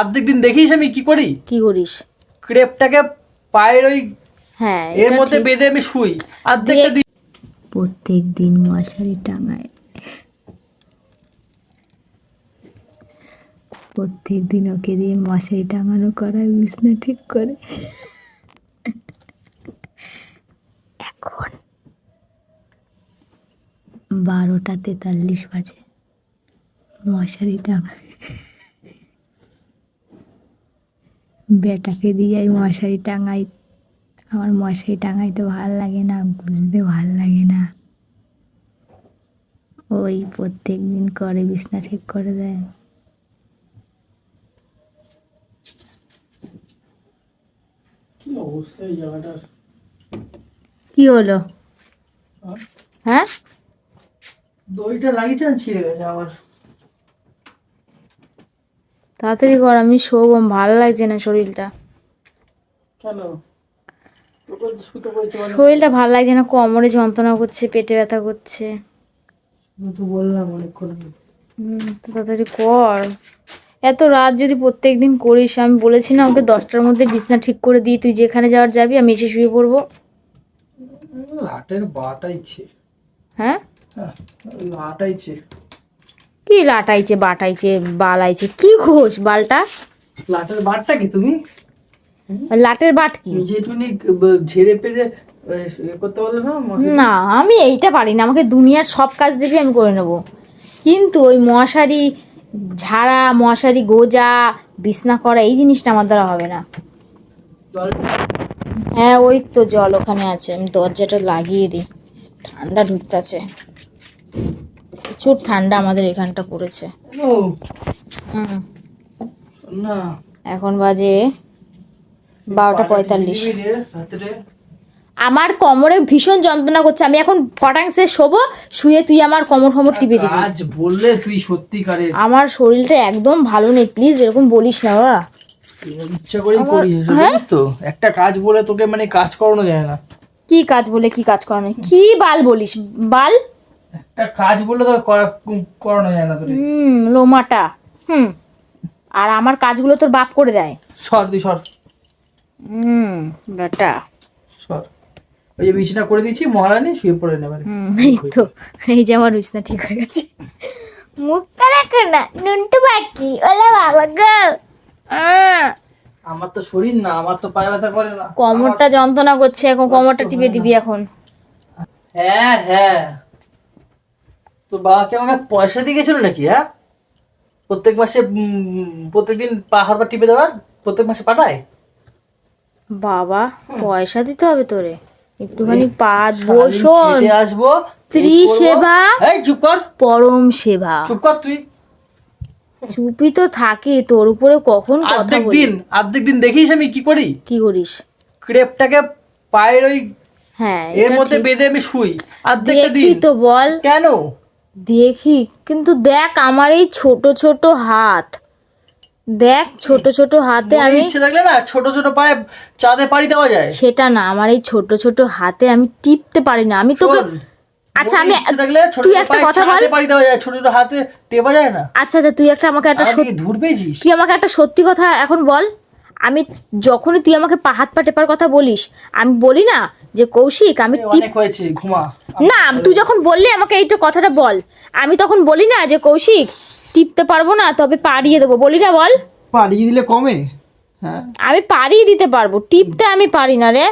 অর্ধেক দিন দেখিস আমি কি করি? কি করিস? ক্রেপটাকে পায়ের ওই হ্যাঁ এর মধ্যে বেঁধে আমি শুই। অর্ধেকটা দিন প্রত্যেক দিন মশারি টাঙায়। প্রত্যেক দিন ওকে দিয়ে মশারি টাঙানো করায় বিছনা ঠিক করে। এখন বারোটা তেতাল্লিশ বাজে। মশারি টাঙায়। বেটাকে দিয়ে মশারি টাঙাই। আমার মশারি টাঙাইতে ভালো লাগে না বুঝতে ভালো লাগে না। ওই প্রত্যেক দিন করে বিছনা ঠিক করে দেয়। কি হলো? হ্যাঁ? দইটা লাগিয়েছেন ছিঁড়ে গেছে আমার তাড়াতাড়ি কর আমি শোব ভালো লাগছে না শরীরটা। কেন? পারে শরীরটা ভালো লাগছে না কোমরে যন্ত্রণা করছে পেটে ব্যথা করছে। বললাম অনেকক্ষণ তাড়াতাড়ি কর। এত রাত যদি প্রত্যেক দিন করিস আমি বলেছি না ওকে দশটার মধ্যে বিছনা ঠিক করে দিই তুই যেখানে যাওয়ার যাবি আমি এসে শুয়ে পড়ব। লাটের বাটাইছে। হ্যাঁ? হ্যাঁ লাটাইছে কি লাটাইছে বাটাইছে বালাইছে কি ঘোষ বালটা? লাটের বাটটা কি তুমি? লাটের বাট কি? নিজে ব- ঝেড়ে পেরে এ, এ করতে পারলে না? না আমি এইটা পারি না। আমাকে দুনিয়ার সব কাজ দিবি আমি করে নেব। কিন্তু ওই মশারি ঝাড়া মশারি গোজা বিছনা করা এই জিনিসটা আমার দ্বারা হবে না। হ্যাঁ ওই তো জল ওখানে আছে। আমি দরজাটা লাগিয়ে দিই। ঠান্ডা ঢুকতেছে। প্রচুর ঠান্ডা আমাদের এখানটা পড়েছে। এখন বাজে বারোটা পঁয়তাল্লিশ। আমার কোমরে ভীষণ যন্ত্রণা করছে। আমি এখন ফটাংসে শোবো শুয়ে তুই আমার কোমর ফমর টিপে দিবি। আজ বললে তুই সত্যিকারের। আমার শরীরটা একদম ভালো নেই। প্লিজ এরকম বলিস না বাবা। ইচ্ছা করেই করিস হ্যাঁ? জানিস তো? একটা কাজ বলে তোকে মানে কাজ করানো যায় না। কি কাজ বলে কি কাজ করানো কি বাল বলিস? বাল? একটা কাজ বললে তোর করানো যায় না তোর হুম লোমাটা। হুম আর আমার কাজগুলো তোর বাপ করে দেয়। সর তুই সর। হুম বেটা সর। ওই যে বিছানা করে দিয়েছি মহারানী শুয়ে পড়ে নেবে। হুম এই তো এই যে আমার বিছনা ঠিক হয়ে গেছে। মুখটা দেখো না নুনটু বাকি ওলা বাবা গো। আমার তো শরীর না আমার তো পায়ে ব্যথা করে না। কোমরটা যন্ত্রণা করছে এখন কোমরটা টিপে দিবি এখন। হ্যাঁ হ্যাঁ। তো বাবাকে আমাকে পয়সা দিয়ে গেছিল নাকি হ্যাঁ? প্রত্যেক মাসে প্রত্যেকদিন পা হাত পা টিপে দেওয়ার? প্রত্যেক মাসে পাঠায়? বাবা পয়সা দিতে হবে তোরে। একটুখানি পাত বসন। আসব স্ত্রী সেবা। এই চুপ কর। পরম সেবা। চুপ কর তুই। চুপি তো থাকে তোর উপরে কখন কথা অর্ধেক বলি? দিন অর্ধেক দিন দেখিস আমি কি করি? কি করিস? ক্রেপটাকে পায়ের ওই হ্যাঁ এর মধ্যে বেঁধে আমি শুই অর্ধেকটা দিন। তো বল। কেন? দেখি কিন্তু দেখ আমার এই ছোট ছোট হাত। দেখ ছোট ছোট হাতে আমি ইচ্ছে থাকলে না ছোট ছোট পায়ে চাঁদে পাড়ি দেওয়া যায়। সেটা না আমার এই ছোট ছোট হাতে আমি টিপতে পারি না। আমি তোকে আচ্ছা আমি তুই একটা কথা বল। দেওয়া যায় ছোট ছোট হাতে টেপা যায় না। আচ্ছা আচ্ছা তুই একটা আমাকে একটা সত্যি কি তুই আমাকে একটা সত্যি কথা এখন বল। আমি যখনই তুই আমাকে হাত পা টেপার কথা বলিস আমি বলি না যে কৌশিক আমি টিপ হয়েছে ঘুমা। না তুই যখন বললি আমাকে এই এইটা কথাটা বল। আমি তখন বলি না যে কৌশিক টিপতে পারব না তবে পাড়িয়ে দেবো। বলি না বল। পাড়িয়ে দিলে কমে? হ্যাঁ। আমি পাড়িয়ে দিতে পারব। টিপতে আমি পারি না রে।